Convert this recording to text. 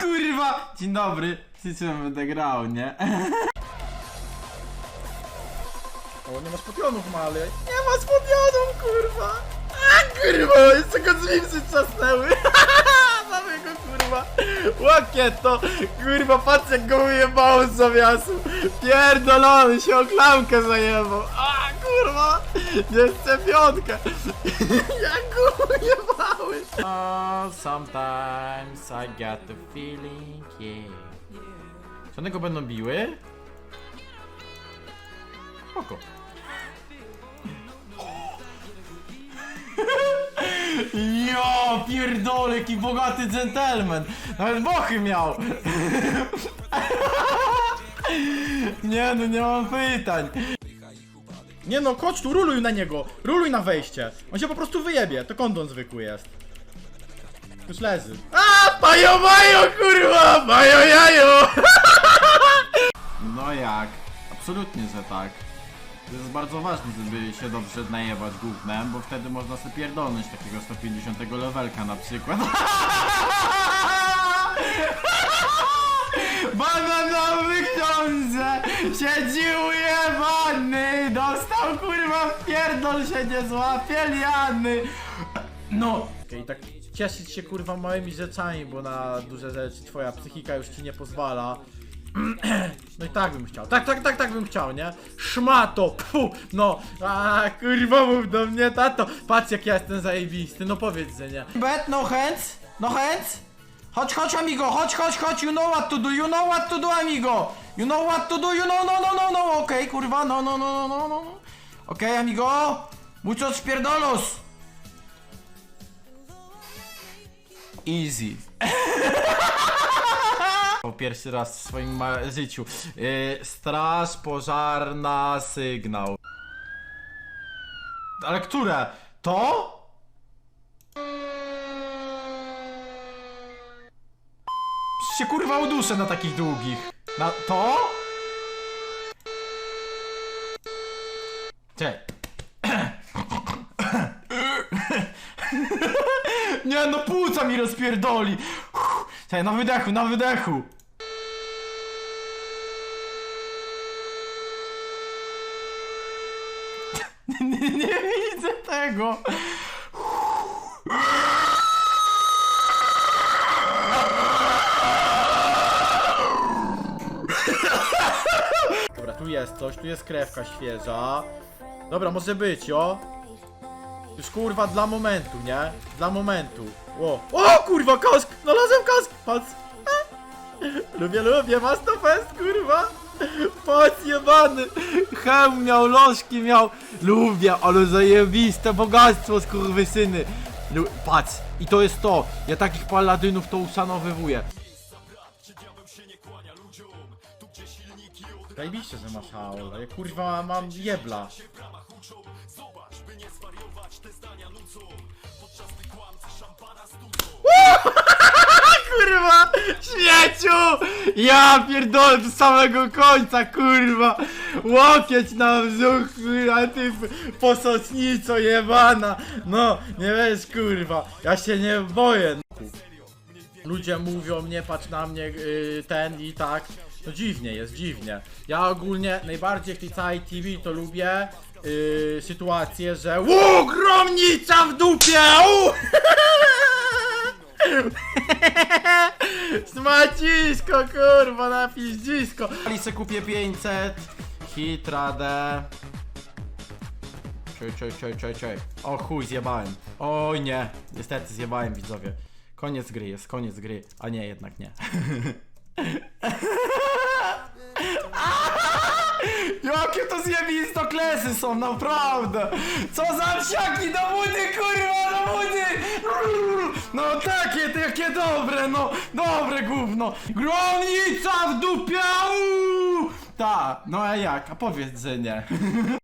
kurwa! Dzień dobry. Z czym będę grał, nie? O, nie ma spodionów, Mali. Nie ma spodionów, kurwa! A, kurwa, jeszcze go zwilsy trzasnęły. Mamy go, kurwa. Łakieto. Kurwa, patrz jak go wyjebało z zawiasu. Pierdolony, się o klamkę zajebał. A, kurwa. Jeszcze piątkę. Oh, sometimes I get the feeling, yeah. Czy one go będą biły? Spoko. Jo, pierdolę, jaki bogaty dżentelmen. Nawet bochy miał. Nie no, nie mam pytań. Nie no, chodź tu, ruluj na niego. Ruluj na wejście. On się po prostu wyjebie. To kondon zwykły jest. Już leży. A, bajo, bajo, kurwa! Bajo, jajo! No jak? Absolutnie, że tak. To jest bardzo ważne, żeby się dobrze najebać gównem, bo wtedy można sobie pierdolnąć takiego 150 levelka na przykład. Bananowy książę! Siedzi ujebany! Dostał kurwa w pierdol się nie złapie liany! No, Okej, tak cieszyć się kurwa małymi rzeczami, bo na duże rzeczy twoja psychika już ci nie pozwala. No i tak bym chciał. Tak, tak, tak, tak bym chciał, nie? Szmato, pfu, no, a kurwa mów do mnie, tato. Patrz jak ja jestem zajebisty, no powiedz, że nie. Bet, no hands, no hands. Chodź, chodź, amigo, chodź, chodź, chodź, you know what to do, you know what to do, amigo. You know what to do, you know, no, no, no, no, okej, kurwa, no, no, no, no, no, no. Okej, amigo, muchos pierdolos. Easy. Pierwszy raz w swoim życiu. Yy, straż pożarna, sygnał. Ale które? To? Się kurwa uduszę na takich długich. Na to? Cześć. Nie no płuca mi rozpierdoli. Czekaj, na wydechu, na wydechu. Nie, nie widzę tego. Dobra, tu jest coś, tu jest krewka świeża. Dobra, może być, jo. Już kurwa dla momentu, nie? Dla momentu. O, o kurwa, kask! Znalazłem kask! Patrz! Lubię, lubię, masz to fest, kurwa! Patrz, jebany! Hełm miał, lożki miał! Lubię, ale zajebiste bogactwo, skurwysyny! Lu Patrz, i to jest to! Ja takich paladynów to uszanowywuję. Zajebiście, że masz haul, ja kurwa mam jebla. kurwa! Śmieciu! Ja pierdolę do samego końca, kurwa! Łokieć na wzór, kurwa, ty posocnico jebana! No, nie wiesz, kurwa, ja się nie boję. Ludzie mówią, nie patrz na mnie, yy, ten i tak. No dziwnie jest, dziwnie. Ja ogólnie najbardziej w tej całej TV to lubię yy, sytuację, że Ło, gromnica w dupie! U! Smacisko, kurwa, na piździsko. Alice kupię 500. Hit, radę. Czoj, czoj, czoj, czoj, czoj. O chuj, zjebałem. Oj nie, niestety zjebałem widzowie. Koniec gry jest, koniec gry. A nie, jednak nie. Jakie to zjebisto klesy są, naprawdę! Co za wsiaki do budy, kurwa, do budy! No takie, takie dobre, no, dobre gówno! Gromnica w dupie! Ta, no a jak? A powiedz, że nie.